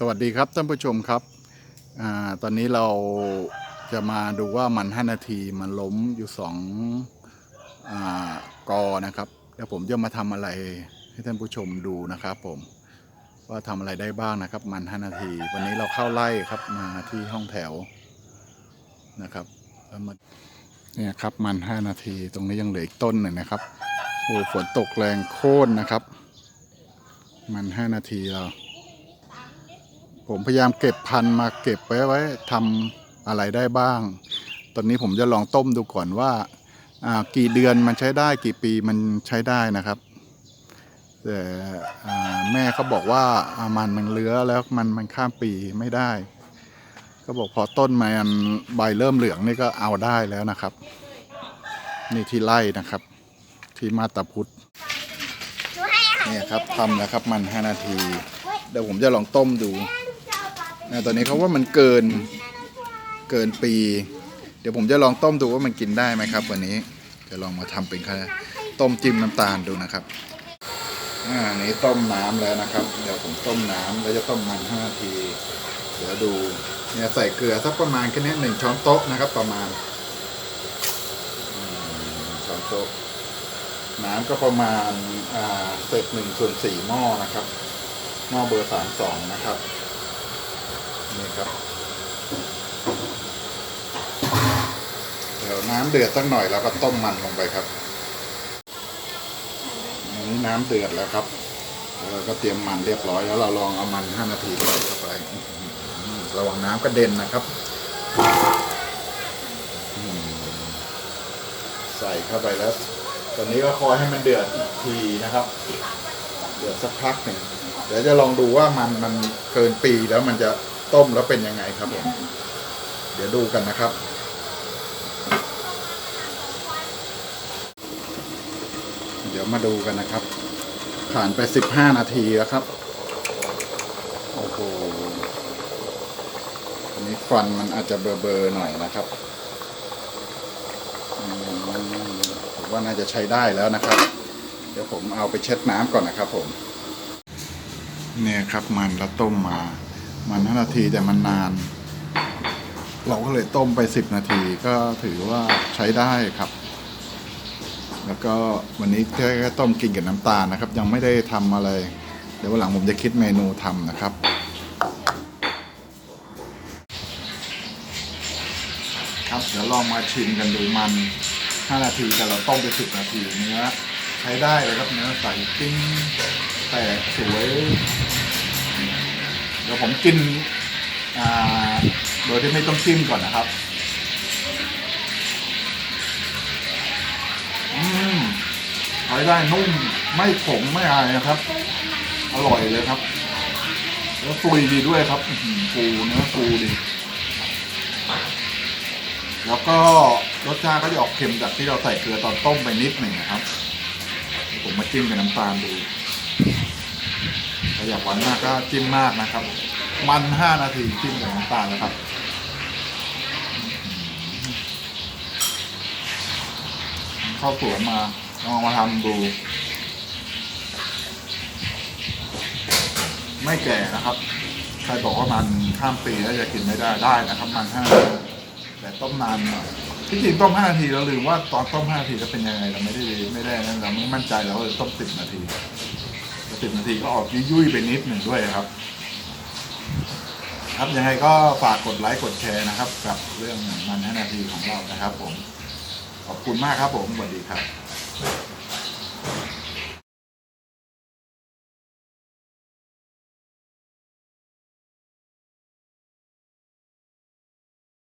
สวัสดีครับท่านผู้ชมครับอตอนนี้เราจะมาดูว่ามัน 5 นาทีมันล้มอยู่สองอกอนะครับแล้วผมจะมาทำอะไรให้ท่านผู้ชมดูนะครับผมว่าทำอะไรได้บ้างนะครับ มัน 5 นาที วันนี้เราเข้าไล่ครับมาที่ห้องแถวนะครับแล้วมาเนี่ยครับมัน 5 นาทีตรงนี้ยังเหลืออีกต้นหนึ่งนะครับโอ้ฝนตกแรงโค่นนะครับ มัน 5 นาทีเรา ผมพยายามเก็บพันธุ์มาเก็บไว้ไว้ทำอะไรได้บ้าง ตอนนี้ผมจะลองต้มดูก่อนว่าากี่เดือนมันใช้ได้กี่ปีมันใช้ได้นะครับแต่แม่เขาบอกว่าามันมันเลื้อแล้วมันมันข้ามปีไม่ได้ ก็บอกพอต้นมันใบเริ่มเหลืองนี่ก็เอาได้แล้วนะครับ นี่ที่ไร่นะครับ ที่มาตาพุทธเนี่ยครับทำแล้วครับมัน 5 นาที เดี๋ยวผมจะลองต้มดู นะตอนนี้เขาว่ามันเกินเกินปี เดี๋ยวผมจะลองต้มดูว่ามันกินได้ไหมครับ วันนี้จะลองมาทำเป็นข้าวต้มจิ้มน้ำตาลดูนะครับอ่าอันนี้ต้มน้ำแล้วนะครับ เดี๋ยวผมต้มน้ำแล้วจะต้มมัน5นาที เดี๋ยวดูเนี่ยใส่เกลือสักประมาณแค่นี้หนึ่งช้อนโต๊ะนะครับ ประมาณช้อนโต๊ะน้ำก็ประมาณเศษหนึ่งส่วนสี่หม้อนะครับหม้อเบอร์สามสองนะครับ นี่ครับ เดี๋ยวน้ำเดือดสักหน่อยแล้วก็ต้มมันลงไปครับอันนี้น้ำเดือดแล้วครับแล้วเราก็เตรียมมันเรียบร้อยแล้วเราลองเอามันห้านาทีใส่เข้าไปอื้อหือระวังน้ำกระเด็นนะครับ ใส่เข้าไปแล้ว ตอนนี้ก็คอยให้มันเดือดอีกทีนะครับ เดือดสักพักหนึ่งเดี๋ยวจะลองดูว่ามันมันเกินปีแล้วมันจะ ต้มแล้วเป็นยังไงครับผมเดี๋ยวดูกันนะครับ เดี๋ยวมาดูกันนะครับ ผ่านไปสิบห้านาทีแล้วครับ โอ้โหอันนี้ฟันมันอาจจะเบลอๆหน่อยนะครับผมว่าน่าจะใช้ได้แล้วนะครับ เดี๋ยวผมเอาไปเช็ดน้ำก่อนนะครับผม เนี่ยครับมันเราต้มมา มันห้านาทีแต่มันนาน เราก็เลยต้มไปสิบนาทีก็ถือว่าใช้ได้ครับ แล้วก็วันนี้แค่ต้มกินกับน้ำตาลนะครับ ยังไม่ได้ทำอะไร เดี๋ยววันหลังผมจะคิดเมนูทำนะครับครับเดี๋ยวลองมาชิมกันดูมัน 5 นาทีแต่เราต้มไป 10 นาทีเนื้อใช้ได้เลยครับเนื้อใสปิ้งแตกสวย ดี๋ยวผมกินโดยที่ไม่ต้องจิ้มก่อนนะครับ อืมใช้ได้นุ่มไม่ขมไม่อายนะครับ อร่อยเลยครับแล้วฟุยดีด้วยครับฟูเนื้อฟูดี แล้วก็รสชาติก็จะออกเค็มจากที่เราใส่เกลือตอนต้มไปนิดหนึ่งนะครับ ผมมาจิ้มกับน้ำตาลดู ถ้าอยากหวานมากก็จิ้มมากนะครับ มันห้านาทีจิ้มกับน้ำตาลแล้วครับเข้าสวนมาลองมาทำดู ไม่แก่นะครับ ใครบอกว่ามันข้ามปีแล้วจะกินไม่ได้ได้นะครับมันห้านาทีแต่ต้มนานหน่อยที่จริงต้มห้านาทีเราลืมว่าตอนต้มห้านาทีแล้วเป็นยังไงเราไม่ได้ไม่ได้นั้นเราไม่มั่นใจเราก็เลยต้มสิบนาที สิบนาทีก็ออกยุ่ยๆไปนิดหนึ่งด้วยครับ ครับยังไงก็ฝากกดไลค์กดแชร์นะครับ กับเรื่องมันนาทีของเรานะครับ ผม ขอบคุณมากครับผมสวัสดีครับ